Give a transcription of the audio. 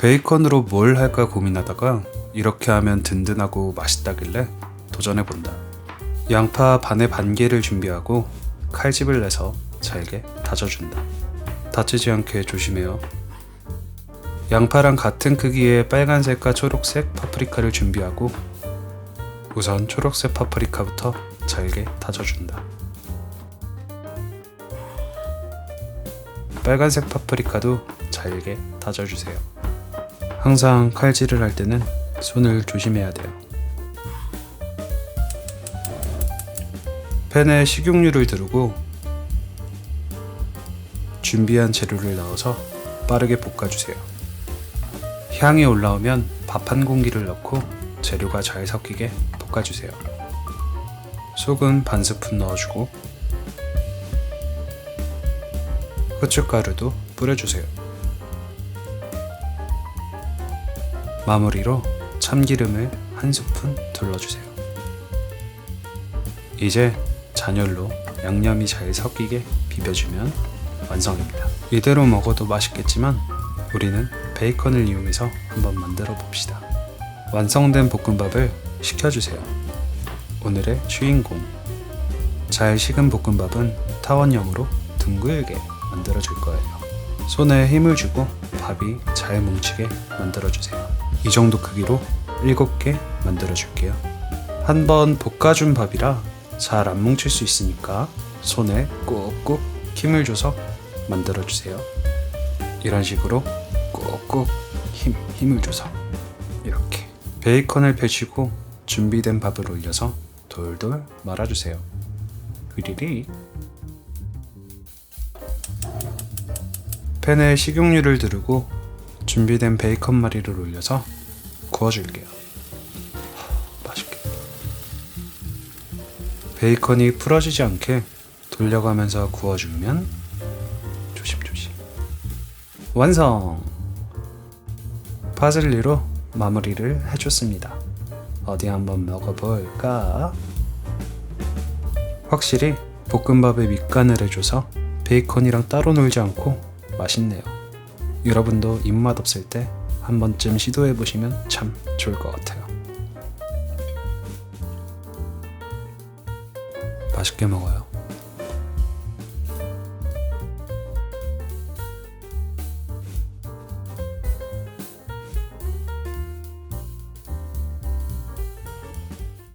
베이컨으로 뭘 할까 고민하다가 이렇게 하면 든든하고 맛있다길래 도전해본다. 양파 반의 반 개를 준비하고 칼집을 내서 잘게 다져준다. 다치지 않게 조심해요. 양파랑 같은 크기의 빨간색과 초록색 파프리카를 준비하고 우선 초록색 파프리카부터 잘게 다져준다. 빨간색 파프리카도 잘게 다져주세요. 항상 칼질을 할 때는 손을 조심해야 돼요. 팬에 식용유를 두르고 준비한 재료를 넣어서 빠르게 볶아주세요. 향이 올라오면 밥 한 공기를 넣고 재료가 잘 섞이게 볶아주세요. 소금 반 스푼 넣어주고 후춧가루도 뿌려주세요. 마무리로 참기름을 한 스푼 둘러주세요. 이제 잔열로 양념이 잘 섞이게 비벼주면 완성입니다. 이대로 먹어도 맛있겠지만 우리는 베이컨을 이용해서 한번 만들어 봅시다. 완성된 볶음밥을 식혀주세요. 오늘의 주인공. 잘 식은 볶음밥은 타원형으로 둥글게 만들어 줄 거예요. 손에 힘을 주고 밥이 잘 뭉치게 만들어 주세요. 이 정도 크기로 7개 만들어 줄게요. 한 번 볶아준 밥이라 잘 안 뭉칠 수 있으니까 손에 꾹꾹 힘을 줘서 만들어 주세요. 이런 식으로 꾹꾹 힘, 힘을 줘서 이렇게 베이컨을 펼치고 준비된 밥을 올려서 돌돌 말아주세요. 위리리 팬에 식용유를 두르고 준비된 베이컨 마리를 올려서 구워줄게요. 하, 맛있겠다. 베이컨이 풀어지지 않게 돌려가면서 구워주면 조심조심. 완성! 파슬리로 마무리를 해줬습니다. 어디 한번 먹어볼까? 확실히 볶음밥에 밑간을 해줘서 베이컨이랑 따로 놀지 않고 맛있네요. 여러분도 입맛 없을 때 한 번쯤 시도해 보시면 참 좋을 것 같아요. 맛있게 먹어요.